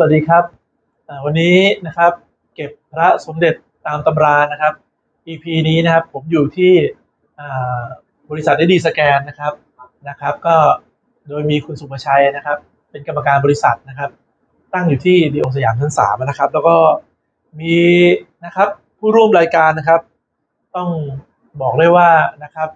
สวัสดีครับอ่าวันนี้นะครับเก็บพระสมเด็จตามตำรานะครับ EP นี้นะครับผมอยู่ที่อ่าบริษัทได้ดีสแกนนะครับนะครับ ก็โดยมีคุณสุภชัยนะครับ เป็นกรรมการบริษัทนะครับ ตั้งอยู่ที่ดีโอสยามชั้นสามนะครับ แล้วก็มีนะครับผู้ร่วมรายการนะครับ ต้องบอกเลยว่านะครับ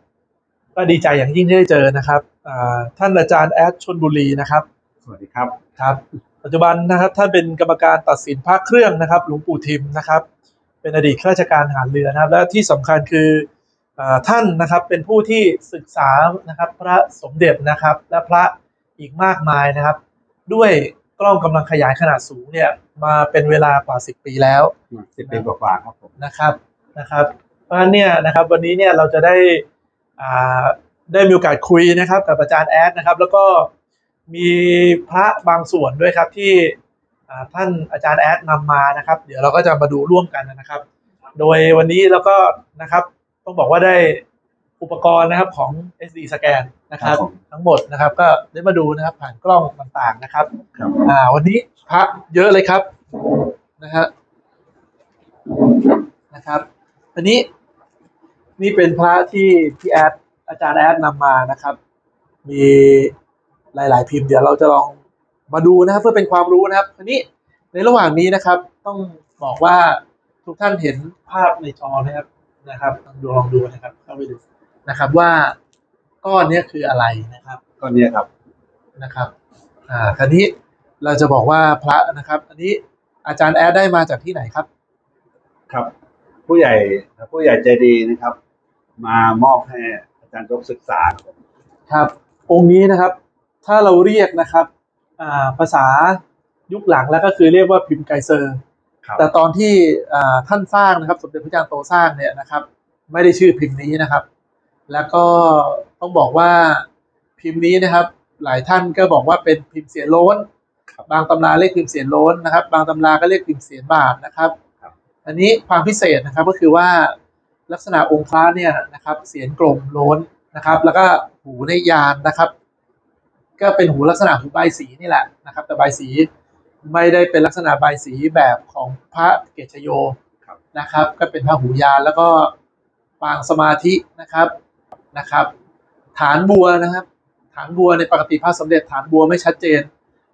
ก็ดีใจอย่างยิ่งที่ได้เจอนะครับอ่าท่านอาจารย์แอดชนบุรีนะครับ สวัสดีครับครับ ปัจจุบันนะครับท่านเป็นกรรมการตัดสินภาคเครื่องนะครับ หลวงปู่ทิมนะครับ เป็นอดีตข้าราชการทหารเรือนะครับ และที่สำคัญคืออาท่านนะครับเป็นผู้ที่ศึกษานะครับพระสมเด็จนะครับ และพระอีกมากมายนะครับ ด้วยกล้องกำลังขยายขนาดสูงเนี่ยมาเป็นเวลากว่า 10 ปีแล้วสิบปีกว่าๆครับผมนะครับนะครับ เพราะฉะนั้นเนี่ยนะครับวันนี้เนี่ยเราจะได้อ่าได้มีโอกาสคุยนะครับกับอาจารย์แอดนะครับ แล้วก็ มีพระบางส่วนด้วยครับที่อ่าท่านอาจารย์แอดนำมานะครับ เดี๋ยวเราก็จะมาดูร่วมกันนะครับ โดยวันนี้เราก็นะครับต้องบอกว่าได้อุปกรณ์นะครับของ SD สแกนนะครับ ทั้งหมดนะครับ ก็ได้มาดูนะครับผ่านกล้องต่างๆนะครับครับอ่าวันนี้พระเยอะเลยครับนะฮะนะครับ อันนี้นี่เป็นพระที่พี่แอดอาจารย์แอดนำมานะครับ มี หลาย ๆ พิมพ์เดี๋ยวเราจะลองมาดูนะครับ เพื่อเป็นความรู้นะครับอันนี้ในระหว่างนี้นะครับ ต้องบอกว่าทุกท่านเห็นภาพในจอนะครับนะครับลองดูลองดูนะครับเข้าไปดูนะครับว่าก้อนเนี้ยคืออะไรนะครับก็เนี่ยครับนะครับอ่าคราวนี้เราจะบอกว่าพระนะครับ อันนี้อาจารย์แอดได้มาจากที่ไหนครับ ครับ ผู้ใหญ่ผู้ใหญ่ใจดีนะครับ มามอบให้อาจารย์ยกศึกษาครับผมครับ องค์นี้นะครับ ถ้าเราเรียกนะครับอ่าภาษายุคหลังแล้วก็คือเรียกว่าพิมพ์ไกเซอร์ครับแต่ตอนที่อ่าท่านสร้างนะครับ สมเด็จพระเจ้าโตสร้างเนี่ยนะครับ ไม่ได้ชื่อพิมพ์นี้นะครับ แล้วก็ต้องบอกว่าพิมพ์นี้นะครับ หลายท่านก็บอกว่าเป็นพิมพ์เสียนโล้น บางตำราเรียกพิมพ์เสียนโล้นนะครับ บางตำราก็เรียกพิมพ์เสียนบาทนะครับ อันนี้ความพิเศษนะครับก็คือว่าลักษณะองค์พระเนี่ยนะครับ เสียนกลมโล้นนะครับ แล้วก็หูในยานนะครับ ก็เป็นหูลักษณะหูใบายสีนี่แหละนะครับ แต่ใบายสีไม่ได้เป็นลักษณะใบายสีแบบของพระเกศชโยครับนะครับ ก็เป็นพระหูยานแล้วก็ปางสมาธินะครับนะครับ ฐานบัวนะครับ ฐานบัวในปกติพระสมเด็จฐานบัวไม่ชัดเจน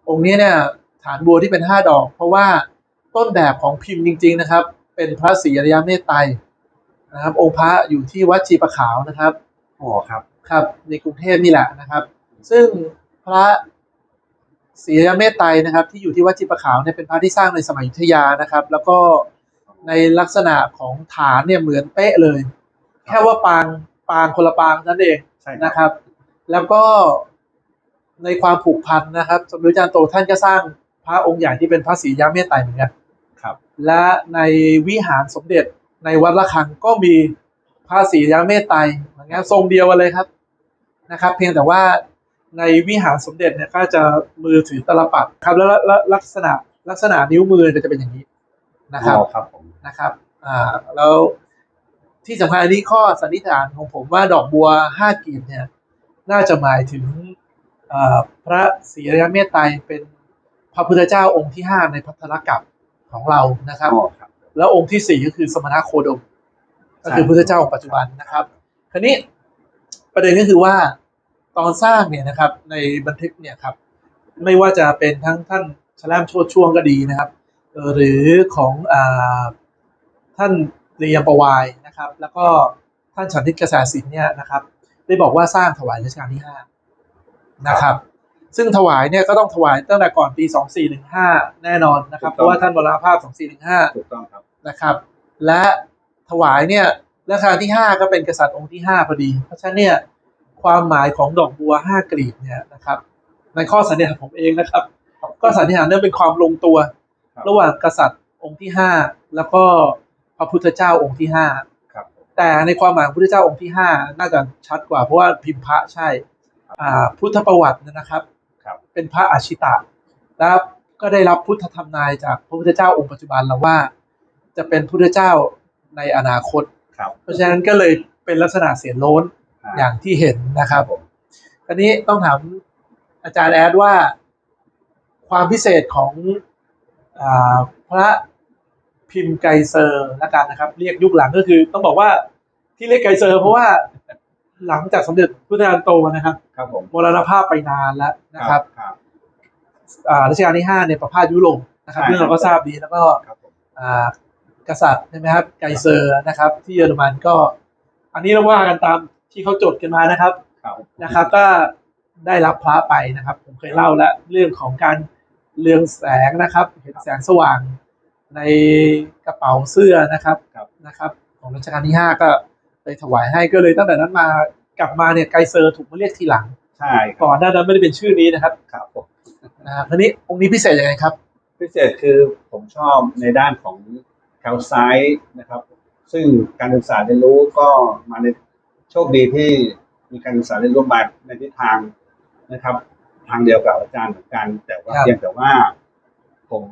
องค์นี้เนี่ยฐานบัวที่เป็นห้าดอก เพราะว่าต้นแบบของพิมพ์จริง ๆนะครับ เป็นพระศรีอริยเมตไตรนะครับ องค์พระอยู่ที่วัดชีประขาวนะครับอ๋อครับครับ ในกรุงเทพนี่แหละนะครับ ซึ่ง พระศรีอริยเมตไตรนะครับ ที่อยู่ที่วัดชีประขาวเนี่ยเป็นพระที่สร้างในสมัยอยุธยานะครับ แล้วก็ในลักษณะของฐานเนี่ยเหมือนเป๊ะเลย แค่ว่าปางปางคนละปางนั่นเองใช่ครับ นะครับ แล้วก็ในความผูกพันนะครับสมเด็จอาจารย์โตท่านก็สร้างพระองค์ใหญ่ที่เป็นพระศรียาเมตไตรเหมือนกันครับ และในวิหารสมเด็จในวัดละคังก็มีพระศรียาเมตไตรเหมือนกันทรงเดียวกันเลยครับนะครับ เพียงแต่ว่า ในวิหารสมเด็จเนี่ยก็จะมือถือตลปัดครับแล้วแล้วแล้วลักษณะลักษณะนิ้วมือก็จะเป็นอย่างนี้นะครับอ๋อครับผมนะครับอ่าแล้วที่สำคัญอันนี้ข้อสันนิษฐานของผมว่าดอกบัวห้ากีบเนี่ย น่าจะหมายถึงอ่าพระศรีอริยเมตไตรเป็นพระพุทธเจ้าองค์ที่ห้าในพัทธรกับของเรานะครับอ๋อครับ แล้วองค์ที่สี่ก็คือสมณะโคดม ก็คือใช่พุทธเจ้าองค์ปัจจุบันนะครับ คราวนี้ประเด็นก็คือว่า ตอนสร้างเนี่ยนะครับในบันทึกเนี่ยครับไม่ว่าจะเป็นทั้งท่านชลามโชดช่วงก็ดีนะครับเอ่อหรือของอ่าท่านเรียมประวายนะครับ แล้วก็ท่านฉันทิตกษาสินเนี่ยนะครับ ได้บอกว่าสร้างถวายรัชกาลที่ห้านะครับ ซึ่งถวายเนี่ยก็ต้องถวายตั้งแต่ก่อนปี 2415 แน่นอนนะครับ เพราะว่าท่านมรณภาพ 2415ถูกต้องครับนะครับ และถวายเนี่ยราคาที่ห้าก็เป็นกษัตริย์องค์ที่ห้าพอดี เพราะฉะนั้นเนี่ย ความหมายของดอกบัวห้ากลีบเนี่ยนะครับ ในข้อสันนิษฐานผมเองนะครับ ก็สันนิษฐานเนื่องเป็นความลงตัวครับระหว่างกษัตริย์องค์ที่ห้าแล้วก็พระพุทธเจ้าองค์ที่ห้าครับแต่ในความหมายของพระพุทธเจ้าองค์ที่ห้าน่าจะชัดกว่าเพราะว่าพิมพ์พระใช่อ่าพุทธประวัติเนี่ยนะครับครับ เป็นพระอาชิตะแล้วก็ได้รับพุทธธรรมนายจากพระพุทธเจ้าองค์ปัจจุบันแล้วว่า จะเป็นพุทธเจ้าในอนาคตครับเพราะฉะนั้นก็เลยเป็นลักษณะเสียนโล้น อย่างที่เห็นนะครับผมอันนี้ต้องถามอาจารย์แอดว่าความพิเศษของอ่าพระพิมพ์ไกรเซอร์ละกันนะครับ เรียกยุคหลังก็คือ ต้องบอกว่าที่เรียกไกรเซอร์เพราะว่าหลังจากสมเด็จพระเจ้าโตนะครับครับผมมรณภาพไปนานแล้วนะครับครับอ่ารัชกาลที่ห้าเนี่ยประพาสยุโรปนะครับใช่เรื่องเราก็ทราบดีแล้วก็ครับผมอ่ากษัตริย์ใช่ไหมครับไกรเซอร์นะครับ ที่เยอรมันก็ อันนี้เราว่ากันตาม ที่เขาจดกันมานะครับครับนะครับ ก็ได้รับพระไปนะครับ ผมเคยเล่าแล้วเรื่องของการเรืองแสงนะครับ เห็นแสงสว่างในกระเป๋าเสื้อนะครับครับนะครับ ของรัชกาลที่ห้าก็เลยถวายให้ก็เลยตั้งแต่นั้นมากลับมาเนี่ยไกรเซอร์ถูกมาเรียกทีหลังใช่ครับก่อนหน้านั้นไม่ได้เป็นชื่อนี้นะครับครับผมนะครับทีนี้องค์นี้พิเศษยังไงครับ พิเศษคือผมชอบในด้านของแคลไซต์นะครับ ซึ่งการศึกษาเรียนรู้ก็มาใน โชคดีที่มีการศึกษาเรียนรู้มาในทิศทางนะครับ ทางเดียวกับอาจารย์เหมือนกัน แต่ว่าครับ เพียงแต่ว่า ผม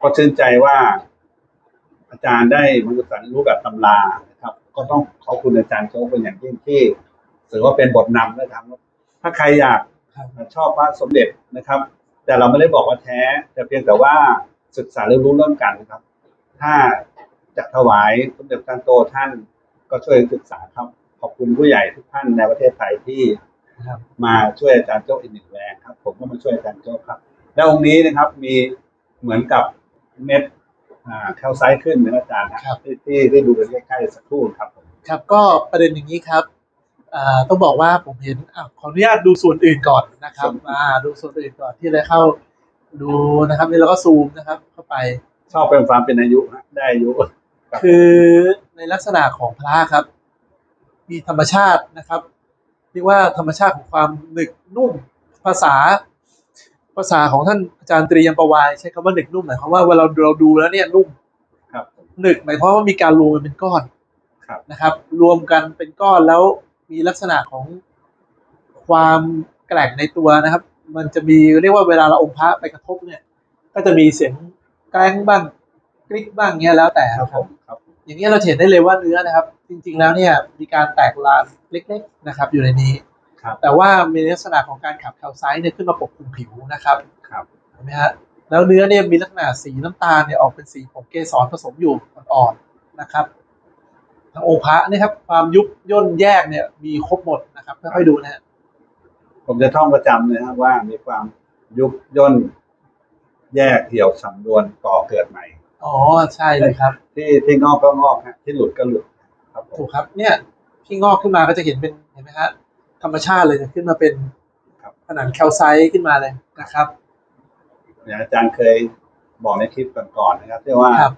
ก็ชื่นใจว่า อาจารย์ได้มาศึกษาเรียนรู้แบบตำรานะครับ ก็ต้องขอบคุณอาจารย์โจ๊กเป็นอย่างยิ่งที่ถือว่าเป็นบทนำนะครับ ถ้าใครอยาก ครับ ชอบพระสมเด็จนะครับ แต่เราไม่ได้บอกว่าแท้ แต่เพียงแต่ว่าศึกษาเรียนรู้เรื่องกันนะครับ ถ้าจะถวายสมเด็จพระจันทร์โตท่านก็ช่วยศึกษาครับ ขอบคุณผู้ใหญ่ทุกท่านในประเทศไทยที่ครับมาช่วยอาจารย์โจ้อีกหนึ่งแรงครับ ผมก็มาช่วยอาจารย์โจ้ครับ แล้วองค์นี้นะครับมีเหมือนกับเม็ดอ่าแคลไซต์ขึ้นนะอาจารย์นะครับที่ที่ที่ดูกันใกล้ๆสักครู่ครับผมครับก็ประเด็นอย่างนี้ครับอ่าต้องบอกว่าผมเห็นอะขออนุญาตดูส่วนอื่นก่อนนะครับอ่าดูส่วนอื่นก่อนที่จะเข้าดูนะครับนี่เราก็ซูมนะครับ เข้าไปชอบเป็นความเป็นอายุฮะได้อายุครับคือในลักษณะของพระครับ มีธรรมชาตินะครับเรียกว่าธรรมชาติของความหนึกนุ่มภาษา ภาษาของท่านอาจารย์ตรียมประวายใช้คำว่าหนึกนุ่มหมายความว่าเวลาเราดูแล้วเนี่ยนุ่มครับผมหนึกหมายความว่ามีการรวมกันเป็นก้อนครับนะครับ รวมกันเป็นก้อนแล้วมีลักษณะของความแกร่งในตัวนะครับ มันจะมีเรียกว่าเวลาเราองค์พระไปกระทบเนี่ย ก็จะมีเสียงแกล้งบ้างกริ๊กบ้างเงี้ยแล้วแต่ครับนะคผรับมครับผม อย่างนี้ยเราจะเห็นได้เลยว่าเนื้อนะครับ จริง ๆ แล้วเนี่ยมีการแตกลานเล็ก ๆ นะครับ อยู่ในนี้ ครับ แต่ว่ามีลักษณะของการขับแคลไซต์เนี่ยขึ้นมาปกคลุมผิวนะครับครับเห็นไหมฮะแล้วเนื้อเนี่ยมีลักษณะสีน้ำตาลเนี่ยออกเป็นสีของเกสรผสมอยู่อ่อนๆนะครับทางองค์พระนี่ครับความยุบย่นแยกเนี่ยมีครบหมดนะครับค่อยๆดูนะฮะผมจะท่องประจำเลยนะครับว่ามีความยุบย่นแยกเหี่ยวสำรวนก่อเกิดใหม่ อ๋อใช่เลยครับ ที่ที่งอกก็งอกฮะที่หลุดก็หลุดครับผมถูกครับ เนี่ยที่งอกขึ้นมาก็จะเห็นเป็นเห็นไหมฮะธรรมชาติเลยเนี่ยขึ้นมาเป็นผนังแคลไซต์ขึ้นมาเลยนะครับอย่างอาจารย์เคยบอกในคลิปก่อนๆนะครับที่ว่าครับ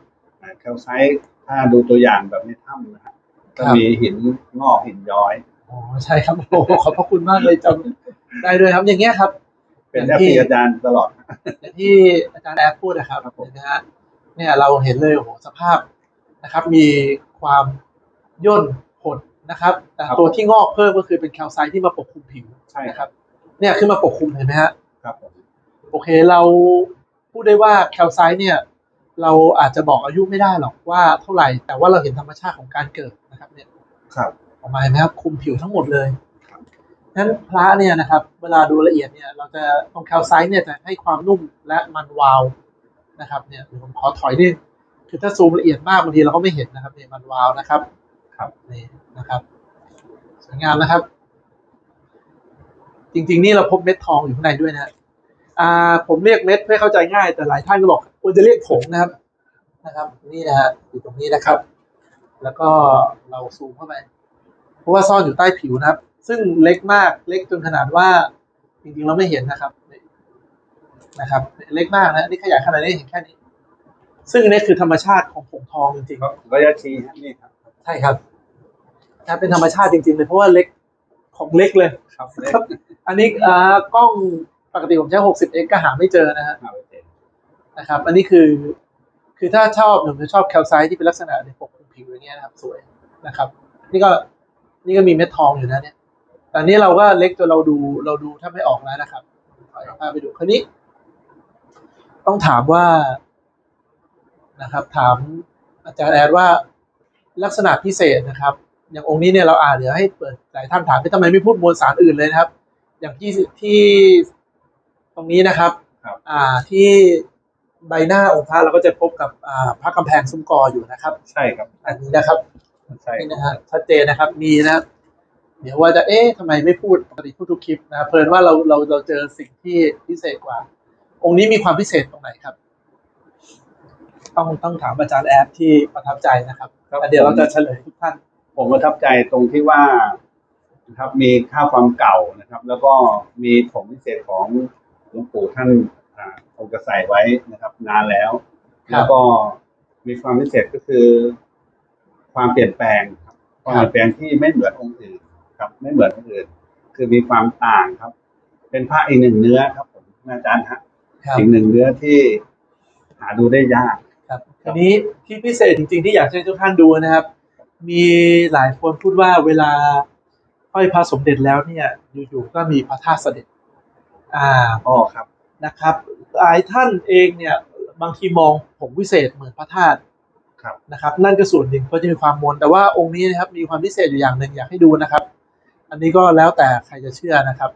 แคลไซต์ถ้าดูตัวอย่างแบบในถ้ำนะครับก็ครับ มีหินงอกหินย้อย อ๋อใช่ครับโอ้โหขอบพระคุณมากเลยจำได้ด้วยครับ อย่างเงี้ยครับ เป็นอแอย่างที่ปีอาจารย์ตลอด อย่างที่อาจารย์แอดพูดนะครับครับผม เห็นไหมฮะ เนี่ยเราเห็นเลยโอ้โหสภาพนะครับ มีความย่นหดนะครับ แต่ตัวที่งอกเพิ่มก็คือเป็นแคลไซต์ที่มาปกคลุมผิวใช่นะคครัรับบเนี่ยขึ้นมาปกคลุมเห็นไหมฮะครับผมโอเคเราพูดได้ว่าแคลไซต์เนี่ย เราอาจจะบอกอายุไม่ได้หรอกว่าเท่าไหร่ แต่ว่าเราเห็นธรรมชาติของการเกิดนะครับ เนี่ยครับออกมาเห็นไหมครับคลุมผิวทั้งหมดเลยครับนั้นพระเนี่ยนะครับ เวลาดูละเอียดเนี่ย เราจะตรงแคลไซต์เนี่ยจะให้ความนุ่มและมันวาว นะครับเนี่ยเดี๋ยวผมขอถอยนิดคือถ้าซูมละเอียดมากบางทีเราก็ไม่เห็นนะครับเนี่ยมันวาวนะครับ ครับนี่นะครับสวยงามนะครับ จริง ๆ นี่เราพบเม็ดทองอยู่ข้างในด้วยนะอ่า ผมเรียกเม็ดเพื่อเข้าใจง่าย แต่หลายท่านก็บอกควรจะเรียกผงนะครับ นะครับ นี่นะฮะอยู่ตรงนี้นะครับ แล้วก็เราซูมเข้าไปเพราะว่าซ่อนอยู่ใต้ผิวนะครับ ซึ่งเล็กมากเล็กจนขนาดว่าจริงๆเราไม่เห็นนะครับ นะครับ เล็กมากนะนี่ขยายขนาดนี้เห็นแค่นี้ ซึ่งอันนี่คือธรรมชาติของผงทองจริงๆก็ก็จะชี้ฮะนี่ครับใช่ครับครับเป็นธรรมชาติจริงๆเลยเพราะว่าเล็กของเล็กเลยครับครับอันนี้อ่ากล้องปกติผมใช้ 60x ก็หาไม่เจอนะฮะเอาไปเจนนะครับ อันนี้คือ คือถ้าชอบผมจะชอบแคลไซต์ที่เป็นลักษณะในปกคลุมผิวอย่างเงี้ยนะครับ สวยนะครับ นี่ก็นี่ก็มีเม็ดทองอยู่นะเนี่ยแต่อันนี้เราก็เล็กจนเราดูเราดูถ้าไม่ออกแล้วนะครับขอพาไปดูคราวนี้ ต้องถามว่านะครับ ถามอาจารย์แอดว่าลักษณะพิเศษนะครับ อย่างองค์นี้เนี่ยเราอ่านเดี๋ยวให้เปิดหลายท่านถามว่าทำไมไม่พูดมวลสารอื่นเลยนะครับ อย่างที่ที่ตรงนี้นะครับครับ อ่าที่ใบหน้าองค์พระเราก็จะพบกับอ่าพระกำแพงซุ้มกออยู่นะครับ ใช่ครับ อันนี้นะครับ ใช่นี่นะฮะชัดเจนนะครับมีนะเดี๋ยวว่าจะเอ๊ะทำไมไม่พูดปกติพูดทุกคลิปนะเพลินว่าเราเราเราเจอสิ่งที่พิเศษกว่า องค์นี้มีความพิเศษตรงไหนครับ ต้องต้องถามอาจารย์แอดที่ประทับใจนะครับครับ แล้วเดี๋ยวเราจะเฉลยทุกท่าน ผมประทับใจตรงที่ว่านะครับมีค่าความเก่านะครับ แล้วก็มีผงพิเศษของหลวงปู่ท่านอ่าคงจะใส่ไว้นะครับ นานแล้ว ครับ แล้วก็มีความพิเศษก็คือ ความเปลี่ยนแปลงครับความเปลี่ยนแปลงที่ไม่เหมือนองค์อื่นครับ ไม่เหมือนองค์อื่น คือมีความต่างครับ เป็นพระอีกหนึ่งเนื้อครับผมอาจารย์ฮะ ครับอีกหนึ่งเนื้อที่หาดูได้ยาก ครับทีนี้ที่พิเศษจริงๆที่อยากให้ทุกท่านดูนะครับ มีหลายคนพูดว่าเวลาห้อยพระสมเด็จแล้วเนี่ยอยู่ๆก็มีพระธาตุเสด็จ อ่าอ๋อครับนะครับ หลายท่านเองเนี่ยบางทีมองผงวิเศษเหมือนพระธาตุครับนะครับ นั่นก็ส่วนหนึ่งก็จะมีความมนต์แต่ว่าองค์นี้นะครับมีความพิเศษอยู่อย่างหนึ่งอยากให้ดูนะครับ อันนี้ก็แล้วแต่ใครจะเชื่อนะครับ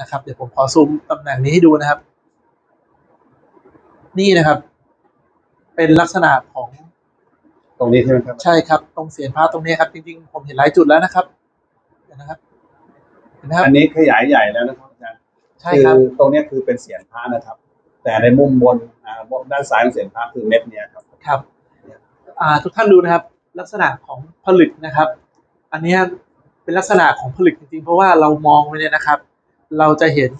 นะครับ เดี๋ยวผมขอซูมตำแหน่งนี้ให้ดูนะครับ นี่นะครับ เป็นลักษณะของตรงนี้ใช่ไหมครับ ใช่ครับ ตรงเสียนพระตรงนี้ครับ จริงๆ ผมเห็นหลายจุดแล้วนะครับเห็นนะครับเห็นไหมครับอันนี้ขยายใหญ่แล้วนะครับอาจารย์ใช่ครับอตรงเนี้ยคือเป็นเสียงพระนะครับ แต่ในมุมบนอ่าด้านซ้ายของเสียงพระคือเม็ดเนี้ยครับครับ อ่าทุกท่านดูนะครับ ลักษณะของผลึกนะครับ อันเนี้ยเป็นลักษณะของผลึกจริงๆ เพราะว่าเรามองไปเนี่ยนะครับ เราจะเห็น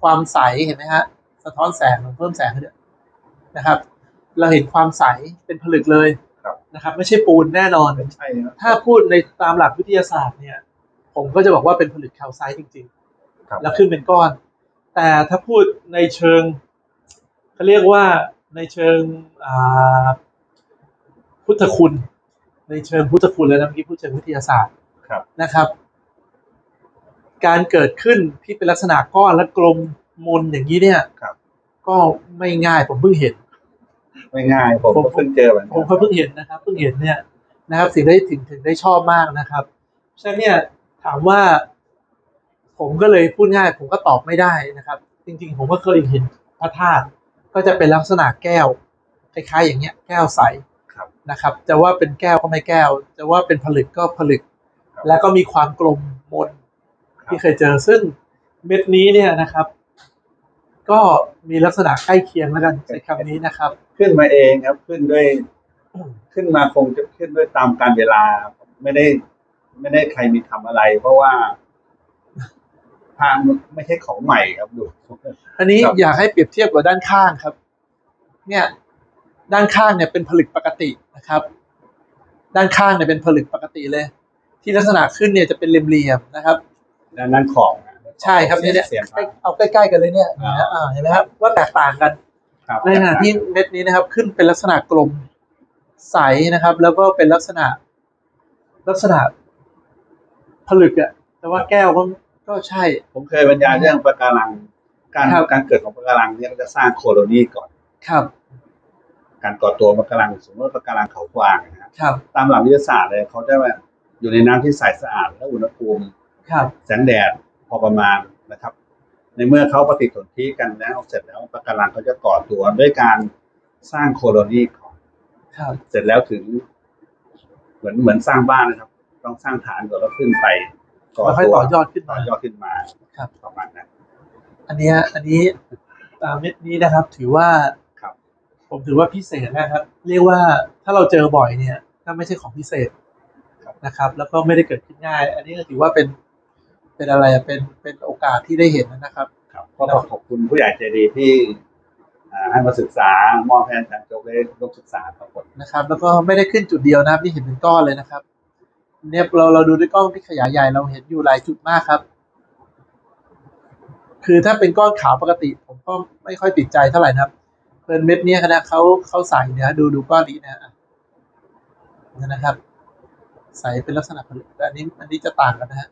ความใสเห็นไหมฮะสะท้อนแสงเพิ่มแสงให้ด้วย นะครับ เราเห็นความใสเป็นผลึกเลยครับนะครับ ไม่ใช่ปูนแน่นอนเป็นใช่ครับถ้าพูดในตามหลักวิทยาศาสตร์เนี่ย ผมก็จะบอกว่าเป็นผลึกแคลไซต์จริงครับๆแล้วขึ้นเป็นก้อน แต่ถ้าพูดในเชิงเขาเรียกว่าในเชิงอ่าพุทธคุณ ในเชิงพุทธคุณแล้วนะเมื่อกี้พูดเชิงวิทยาศาสตร์ครับนะครับ การเกิดขึ้นที่เป็นลักษณะก้อนและกลมมนอย่างนี้เนี่ยครับก็ไม่ง่ายผมเพิ่งเห็น ไม่ง่ายผมผมก็เพิ่งเจอเหมือนผมก็เพิ่งเห็นนะครับเพิ่งเห็นเนี่ยนะครับถึงได้ถึงถึงได้ชอบมากนะครับฉะนั้นเนี่ยถามว่า ผมก็เลยพูดง่าย ผมก็ตอบไม่ได้นะครับ จริง ๆ ผมก็เคยเห็นพระธาตุก็จะเป็นลักษณะแก้วคล้ายๆอย่างเงี้ย แก้วใสครับนะครับจะว่าเป็นแก้วก็ไม่แก้วจะว่าเป็นผลึกก็ผลึกครับแล้วก็มีความกลมมนครับที่เคยเจอซึ่งเม็ดนี้เนี่ยนะครับ ก็มีลักษณะใกล้เคียงแล้วกันใช้คำนี้นะครับ ขึ้นมาเองครับขึ้นด้วย ขึ้นมาคงจะขึ้นด้วยตามการเวลา ไม่ได้ ไม่ได้ใครมีทำอะไร เพราะว่าทางไม่ใช่ของใหม่ครับดูอันนี้ครับอยากให้เปรียบเทียบกับด้านข้างครับ เนี่ย ด้านข้างเนี่ยเป็นผลึกปกตินะครับ ด้านข้างเนี่ยเป็นผลึกปกติเลย ที่ลักษณะขึ้นเนี่ยจะเป็นเหลี่ยมๆนะครับด้านนั้นของนะ ใช่ครับเนี่ยเนี่ยเสียงพระเอาใกล้ๆกันเลยเนี่ยอ่า นะอ่าเห็นไหมครับว่าแตกต่างกัน ครับในขณะที่เม็ดนี้นะครับ ขึ้นเป็นลักษณะกลมใสนะครับ แล้วก็เป็นลักษณะ ลักษณะ ผลึกอะแต่ว่าแก้วก็ก็ใช่ ผมเคยบรรยายเรื่องปะการัง การครับ การเกิดของปะการังเนี่ยก็จะสร้างโคโลนีก่อน ครับการก่อตัวปะการังสมมติว่าปะการังเขากวางนะครับครับตามหลักวิทยาศาสตร์เลยเขาจะว่าอยู่ในน้ำที่ใสสะอาดและอุณหภูมิ ครับ แสงแดด พอประมาณนะครับ ในเมื่อเขาปฏิสนธิกันแล้วเสร็จแล้วปะการังเขาจะก่อตัวด้วยการสร้างโคโลนีก่อนครับเสร็จแล้วถึง เหมือนเหมือนสร้างบ้านนะครับ ต้องสร้างฐานก่อนแล้วขึ้นไปก่อแล้วค่อยตัวต่อยอดขึ้นต่มาอยอดขึ้นมาครับประมาณนั้นอันเนี้ยอันนี้ตามเม็ดนี้นะครับ ถือว่าครับ ผมถือว่าพิเศษนะครับ เรียกว่าถ้าเราเจอบ่อยเนี่ยก็ไม่ใช่ของพิเศษนะครับ แล้วก็ไม่ได้เกิดขึ้นง่าย อันนี้ก็ถือว่าเป็น เป็นอะไรอะเป็นเป็นโอกาสที่ได้เห็นนะครับครับก็ต้องขอบคุณผู้ใหญ่ใจดีที่อ่าให้มาศึกษามอบให้อาจารย์โจ๊กได้ร่วมศึกษาครับผมนะครับ แล้วก็ไม่ได้ขึ้นจุดเดียวนะครับนี่เห็นเป็นก้อนเลยนะครับ เนี่ยเราเราดูด้วยกล้องที่ขยายใหญ่เราเห็นอยู่หลายจุดมากครับ คือถ้าเป็นก้อนขาวปกติ ผมก็ไม่ค่อยติดใจเท่าไหร่นะครับเพลินเม็ดเนี้ยนะเขาเขาใส่เนี่ยดูดูก้อนนี้นะฮะนี่นะครับ ใส่เป็นลักษณะผลึกแต่อันนี้อันนี้จะต่างกันนะฮะ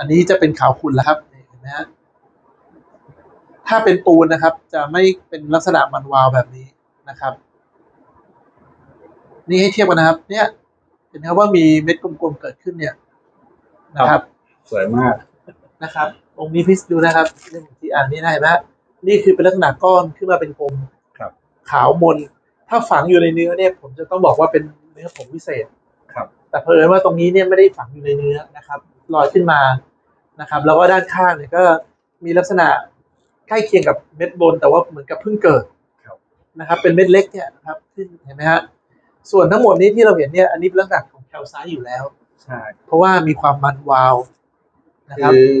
อันนี้จะเป็นขาวขุ่นแล้วครับนี่เห็นไหมฮะถ้าเป็นปูนนะครับ จะไม่เป็นลักษณะมันวาวแบบนี้นะครับ นี่ให้เทียบกันนะครับ เนี่ยเห็นไหมครับว่ามีเม็ดกลมๆเกิดขึ้นเนี่ยนะครับ สวยมากนะครับโอองค์นี้พิสดูนะครับเรื่องที่อ่านนี่ได้ไหมนี่คือเป็นลักษณะก้อนขึ้นมาเป็นกลมครับขาวมน ถ้าฝังอยู่ในเนื้อเนี่ย ผมจะต้องบอกว่าเป็นเนื้อผงพิเศษครับ แต่เพอิญว่าตรงนี้เนี่ยไม่ได้ฝังอยู่ในเนื้อนะครับลอยขึ้นมา นะครับ แล้วก็ด้านข้างเนี่ยก็มีลักษณะใกล้เคียงกับเม็ดบน แต่ว่าเหมือนกับเพิ่งเกิดครับนะครับ เป็นเม็ดเล็กเนี่ยนะครับขึ้นเห็นไหมฮะส่วนทั้งหมดนี้ที่เราเห็นเนี่ยอันนี้เป็นลักษณะของแคลไซต์อยู่แล้วใช่เพราะว่ามีความมันวาวนะครับคือ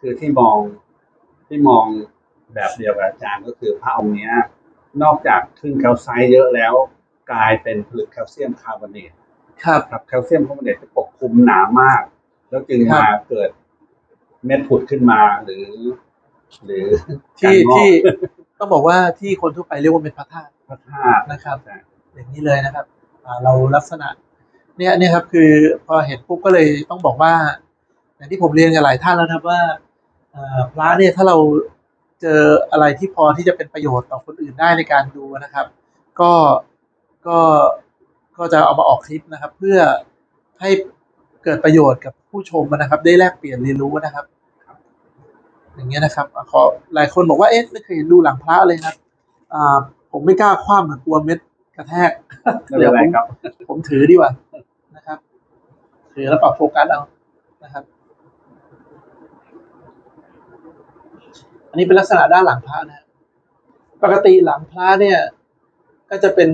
คือที่มองที่มองแบบเดียวกับอาจารย์ก็คือพระองค์เนี้ย นอกจากขึ้นแคลไซต์เยอะแล้ว กลายเป็นผลึกแคลเซียมคาร์บอเนตครับครับแคลเซียมคาร์บอเนตที่ปกคลุมหนามาก แล้วจึงครับมาเกิด เม็ดผุดขึ้นมาหรือ หรือที่การงอกที่ต้องบอกว่าที่คนทั่วไปเรียกว่าเป็นพระธาตุพระธาตุนะครับใช่อย่างนี้เลยนะครับอ่าเราลักษณะ เนี่ยเนี่ยครับคือพอเห็นปุ๊บก็เลยต้องบอกว่า อย่างที่ผมเรียนกับหลายท่านแล้วนะครับว่าเอ่อพระเนี่ยถ้าเราเจออะไรที่พอที่จะเป็นประโยชน์ต่อคนอื่นได้ในการดูนะครับ ก็ก็ก็จะเอามาออกคลิปนะครับ เพื่อให้ เกิดประโยชน์กับผู้ชมนะครับ ได้แลกเปลี่ยนเรียนรู้นะครับ อย่างเงี้ยนะครับอะขอหลายคนบอกว่าเอ๊ะไม่เคยเห็นดูหลังพระเลยครับอ่าผมไม่กล้าคว้าเหมือนกลัวเม็ดกระแทกไม่เป็นไรครับผมถือดีกว่านะครับ ถือแล้วปรับโฟกัสเอานะครับ อันนี้เป็นลักษณะด้านหลังพระนะปกติหลังพระเนี่ย ก็จะเป็น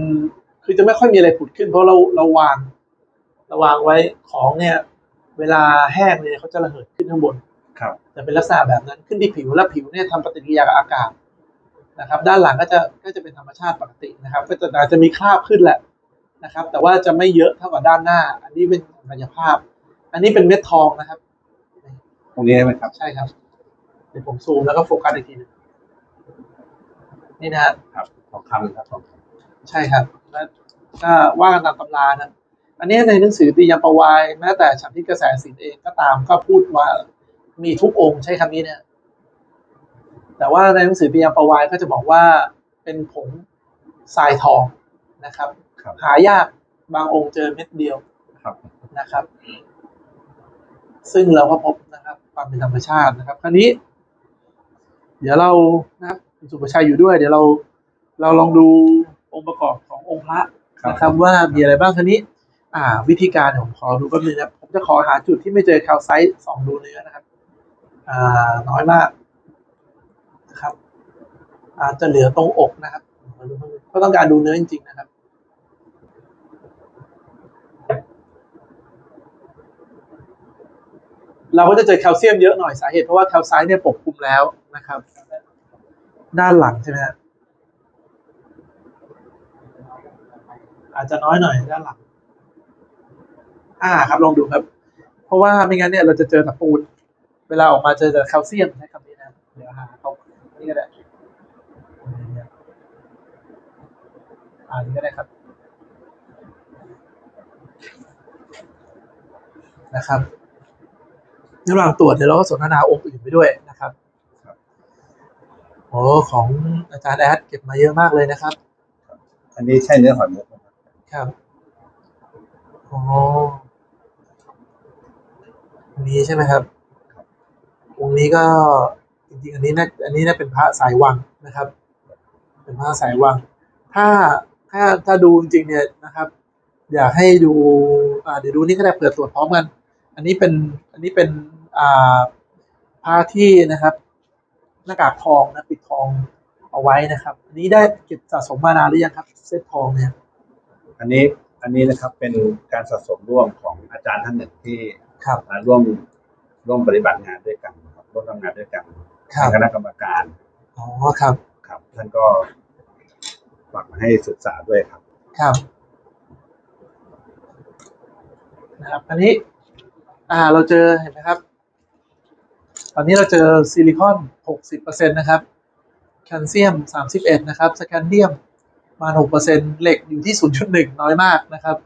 คือจะไม่ค่อยมีอะไรผุดขึ้น เพราะเราเราวางเราวางไว้ของเนี่ย เวลาแห้งเนี่ยเขาจะระเหิดขึ้นข้างบนครับจะเป็นลักษณะแบบนั้นขึ้นที่ผิวและผิวเนี่ยทำปฏิกิริยากับอากาศนะครับ ด้านหลังก็จะก็จะเป็นธรรมชาติปกตินะครับ ก็จะอาจจะมีคราบขึ้นแหละนะครับ แต่ว่าจะไม่เยอะเท่ากับด้านหน้า อันนี้เป็นกายภาพ อันนี้เป็นเม็ดทองนะครับ ตรงนี้ใช่ไหมครับ ใช่ครับเดี๋ยวผมซูมแล้วก็โฟกัสอีกทีหนึงนี่นะฮะครับทองคำครับทองคใช่ครับแล้วก็ว่ากันตามตำรานะ อันนี้ในหนังสือตียามประวายแม้แต่ฉันที่กระแสสินเองก็ตามก็พูดว่ามีทุกองค์ใช้คำนี้เนี่ย แต่ว่าในหนังสือตียามประวายก็จะบอกว่าเป็นผงทรายทองนะครับครับหายากบางองค์เจอเม็ดเดียวครับนะครับ ซึ่งเราก็พบนะครับ ความเป็นธรรมชาตินะครับ คราวนี้ เดี๋ยวเรานะครับคุณสุภชัยอยู่ด้วย เดี๋ยวเราเราลองดูองค์ประกอบขององค์พระครับนะครับ ว่ามีอะไรบ้างทีนี้ อ่า วิธีการผมขอดูแป๊บนึงนะผมจะขอหาจุดที่ไม่เจอแคลไซต์สองดูเนื้อนะครับ อ่า น้อยมากนะครับ อาจจะเหลือตรงอกนะครับก็ต้องการดูเนื้อจริงๆนะครับเราก็จะเจอแคลเซียมเยอะหน่อยสาเหตุเพราะว่าแคลไซต์เนี่ยปกคลุมแล้วนะครับ ด้านหลังใช่ไหมฮะอาจจะน้อยหน่อยด้านหลัง อ่าครับลองดูครับ เพราะว่าไม่งั้นเนี่ยเราจะเจอแต่ปูนเวลาออกมาเจอแต่แคลเซียมใช้คำนี้นะเดี๋ยวหาเขานี่ก็ได้อ่านี่ก็ได้ครับนะครับระหว่างตรวจเดี๋ยวเราก็สนทนาองค์อื่นไปด้วยนะครับครับโอ้ของอาจารย์แอดเก็บมาเยอะมากเลยนะครับำอันนี้ใช่เนื้อหอยมุกไหมครับครับ อ๋อ อันนี้ใช่ไหมครับองค์นี้ก็จริงๆอันนี้นะอันนี้นะเป็นพระสายวังนะครับ เป็นพระสายวัง ถ้าถ้าถ้าดูจริงๆเนี่ยนะครับ อยากให้ดูอ่าเดี๋ยวดูนี่ก็ได้เปิดตรวจพร้อมกัน อันนี้เป็นอันนี้เป็นอ่าพระที่นะครับหน้ากากทองนะปิดทองเอาไว้นะครับ อันนี้ได้เก็บสะสมมานานหรือยังครับ เส้นทองเนี่ย อันนี้อันนี้นะครับเป็นการสะสมร่วมของอาจารย์ท่านหนึ่งที่ ครับ มาร่วมร่วมปฏิบัติงานด้วยกันนะครับร่วมทำงานด้วยกันครับคณะกรรมการอ๋อครับครับ ท่านก็ฝากมาให้ศึกษาด้วยครับ ครับนะครับอันนี้ อ่าเราเจอเห็นไหมครับ ตอนนี้เราเจอซิลิคอน 60%นะครับ แคลเซียม 31 นะครับ สแกนเดียมมา6%เหล็กอยู่ที่ 0.1 น้อยมากนะครับ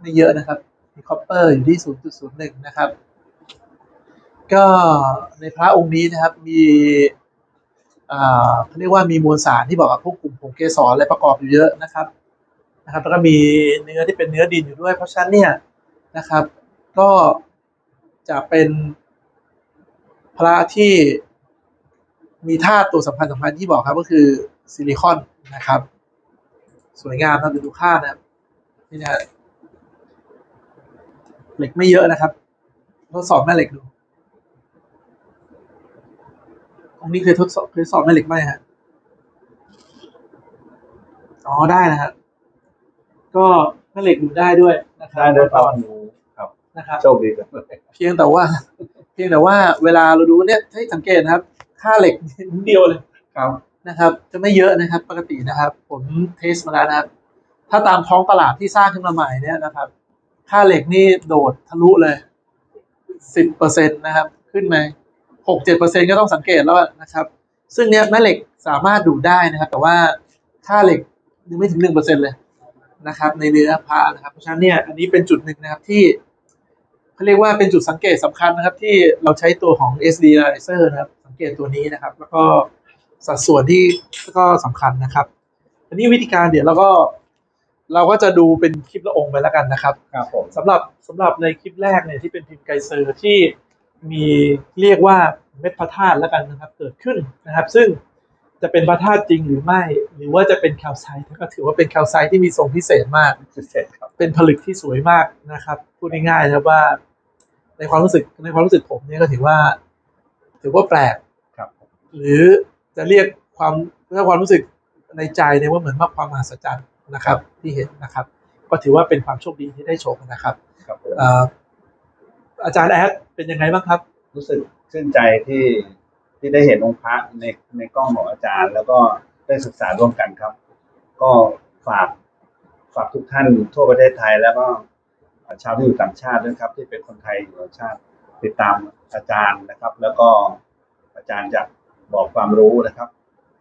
ไม่เยอะนะครับมี คอปเปอร์อยู่ที่ 0.01 นะครับ ก็ในพระองค์นี้นะครับมีเขาเรียกว่ามีมวลสารที่บอกว่าพวกกลุ่มผงเกสรอะไรประกอบอยู่เยอะนะครับนะครับ แล้วก็มีเนื้อที่เป็นเนื้อดินอยู่ด้วย เพราะฉะนั้นเนี่ยนะครับ ก็จะเป็นพระที่มีธาตุตัวสำคัญสำคัญที่บอกครับก็คือซิลิคอนนะครับ สวยงามนะดูค่านะครับนี่นะ เหล็กไม่เยอะนะครับทดสอบแม่เหล็กดูตรงนี้เคยทดสอบเคยสอบแม่เหล็กไหมฮะอ๋อได้นะฮะก็แม่เหล็กดูได้ด้วยนะครัได้ด้วยคตรับอนครับนะครับโชคดีจังเลยเพียงแต่ว่า เพียงแต่ว่าเวลาเราดูเนี่ยให้สังเกตนะครับ ค่าเหล็กนิดเดียวเลยครับนะครับ จะไม่เยอะนะครับ ปกตินะครับ ผมเทสมาแล้วนะครับ ถ้าตามท้องตลาดที่สร้างขึ้นมาใหม่เนี่ยนะครับ ค่าเหล็กนี่โดดทะลุเลยสิบเปอร์เซ็นตนะครับ ขึ้นมาหกเจ็ดเปอร์เซ็นก็ต้องสังเกตแล้วนะครับ ซึ่งเนี้ยแม่เหล็กสามารถดูดได้นะครับ แต่ว่าค่าเหล็กยังไม่ถึงหนึ่งเปอร์เซ็นเลยนะครับ ในเนื้อพระนะครับ เพราะฉะนั้นเนี่ยอันนี้เป็นจุดหนึ่งนะครับที่เขาเรียกว่าเป็นจุดสังเกตสำคัญนะครับ ที่เราใช้ตัวของ SD Analyzer นะครับ สังเกตตัวนี้นะครับ แล้วก็สัดส่วนที่ก็สำคัญนะครับ อันนี้วิธีการเดี๋ยวเราก็ เราก็จะดูเป็นคลิปละองค์ไปแล้วกันนะครับครับผมสำหรับสำหรับในคลิปแรกเนี่ยที่เป็นพิมพ์ไกเซอร์ที่มีเรียกว่าเม็ดพระธาตุแล้วกันนะครับ เกิดขึ้นนะครับ ซึ่งจะเป็นพระธาตุจริงหรือไม่ หรือว่าจะเป็นแคลไซต์ก็ถือว่าเป็นแคลไซต์ที่มีทรงพิเศษมากเสร็จครับเป็นผลึกที่สวยมากนะครับ พูดง่ายๆนะครับว่า ในความรู้สึกในความรู้สึกผมเนี่ยก็ถือว่า ถือว่าแปลกครับ หรือจะเรียกความถ้าความรู้สึกในใจเนี่ยว่าเหมือนมากความมหัศจรรย์ นะครับ ที่เห็นนะครับ ก็ถือว่าเป็นความโชคดีที่ได้ชมนะครับครับผมเอ่ออาจารย์แอดเป็นยังไงบ้างครับ รู้สึกชื่นใจที่ที่ได้เห็นองค์พระในในกล้องของอาจารย์ แล้วก็ได้ศึกษาร่วมกันครับ ก็ฝากฝากทุกท่านทั่วประเทศไทย แล้วก็ชาวที่อยู่ต่างชาติด้วยครับ ที่เป็นคนไทยอยู่ต่างชาติ ติดตามอาจารย์นะครับ แล้วก็อาจารย์จะบอกความรู้นะครับ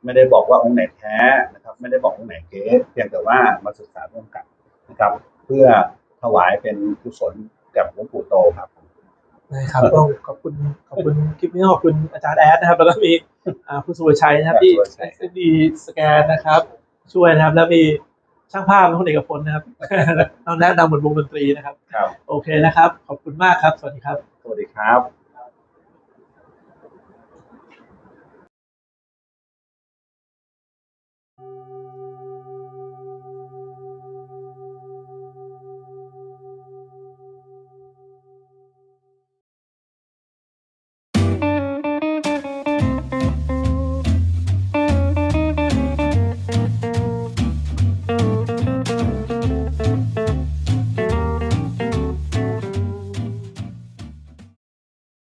ไม่ได้บอกว่าองค์ไหนแท้นะครับ ไม่ได้บอกองค์ไหนเก๊เพียงแต่ว่ามาศึกษาร่วมกันนะครับ เพื่อถวายเป็นกุศลกับหลวงปู่โตครับนะครับต้องขอบคุณขอบคุณคลิปนี้ขอบคุณอาจารย์แอดนะครับ แล้วก็มีอ่าคุณสุวชัยนะครับครับที่สุวชัยดีสแกนนะครับ ช่วยนะครับ แล้วมีช่างภาพคุณเอกพลนะครับเราแนะนำบทวงดนตรีนะครับครับ โอเคนะครับ ขอบคุณมากครับ สวัสดีครับ สวัสดีครับ you